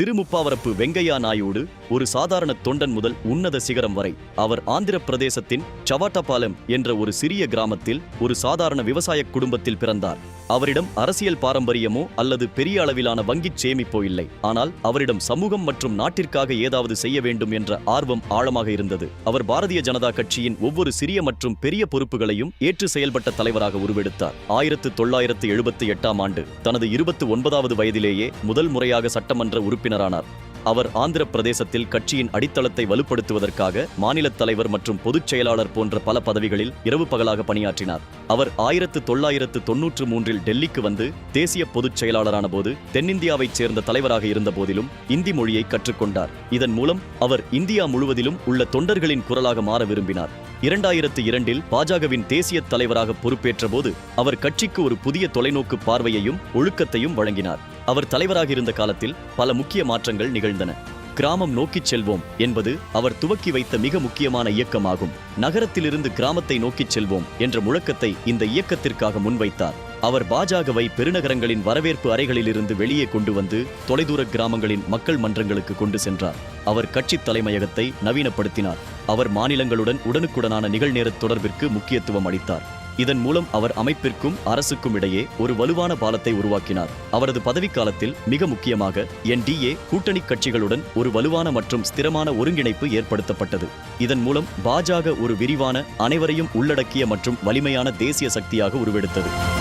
திருமுப்பாவரப்பு வெங்கையா நாயுடு ஒரு சாதாரண தொண்டன் முதல் உன்னத சிகரம் வரை. அவர் ஆந்திர பிரதேசத்தின் சவாட்டபாலம் என்ற ஒரு சிறிய கிராமத்தில் ஒரு சாதாரண விவசாய குடும்பத்தில் பிறந்தார். அவரிடம் அரசியல் பாரம்பரியமோ அல்லது பெரிய அளவிலான வங்கிச் சேமிப்போ இல்லை. ஆனால் அவரிடம் சமூகம் மற்றும் நாட்டிற்காக ஏதாவது செய்ய வேண்டும் என்ற ஆர்வம் ஆழமாக இருந்தது. அவர் பாரதிய ஜனதா கட்சியின் ஒவ்வொரு சிறிய மற்றும் பெரிய பொறுப்புகளையும் ஏற்று செயல்பட்ட தலைவராக உருவெடுத்தார். ஆயிரத்து தொள்ளாயிரத்து எழுபத்தி எட்டாம் ஆண்டு தனது இருபத்தி ஒன்பதாவது வயதிலேயே முதல் முறையாக சட்டமன்ற உறுப்பினரானார். அவர் ஆந்திர பிரதேசத்தில் கட்சியின் அடித்தளத்தை வலுப்படுத்துவதற்காக மாநில தலைவர் மற்றும் பொதுச் செயலாளர் போன்ற பல பதவிகளில் இரவு பகலாக பணியாற்றினார். அவர் ஆயிரத்து தொள்ளாயிரத்து தொன்னூற்று மூன்றில் டெல்லிக்கு வந்து தேசிய பொதுச் செயலாளரான போது தென்னிந்தியாவைச் சேர்ந்த தலைவராக இருந்த போதிலும் இந்தி மொழியை கற்றுக்கொண்டார். இதன் மூலம் அவர் இந்தியா முழுவதிலும் உள்ள தொண்டர்களின் குரலாக மாற விரும்பினார். இரண்டாயிரத்து இரண்டில் பாஜகவின் தேசிய தலைவராக பொறுப்பேற்ற போது அவர் கட்சிக்கு ஒரு புதிய தொலைநோக்கு பார்வையையும் ஒழுக்கத்தையும் வழங்கினார். அவர் தலைவராக இருந்த காலத்தில் பல முக்கிய மாற்றங்கள் நிகழ்ந்தன. கிராமம் நோக்கிச் செல்வோம் என்பது அவர் துவக்கி வைத்த மிக முக்கியமான இயக்கமாகும். நகரத்திலிருந்து கிராமத்தை நோக்கிச் செல்வோம் என்ற முழக்கத்தை இந்த இயக்கத்திற்காக முன்வைத்தார். அவர் பாஜகவை பெருநகரங்களின் வரவேற்பு அறைகளிலிருந்து வெளியே கொண்டு வந்து தொலைதூர கிராமங்களின் மக்கள் மன்றங்களுக்கு கொண்டு சென்றார். அவர் கட்சித் தலைமையகத்தை நவீனப்படுத்தினார். அவர் மாநிலங்களுடன் உடனுக்குடனான நிகழ்நேர தொடர்பிற்கு முக்கியத்துவம் அளித்தார். இதன் மூலம் அவர் அமைப்பிற்கும் அரசுக்கும் இடையே ஒரு வலுவான பாலத்தை உருவாக்கினார். அவரது பதவிக்காலத்தில் மிக முக்கியமாக என்டிஏ கூட்டணி கட்சிகளுடன் ஒரு வலுவான மற்றும் ஸ்திரமான ஒருங்கிணைப்பு ஏற்படுத்தப்பட்டது. இதன் மூலம் பாஜக ஒரு விரிவான அனைவரையும் உள்ளடக்கிய மற்றும் வலிமையான தேசிய சக்தியாக உருவெடுத்தது.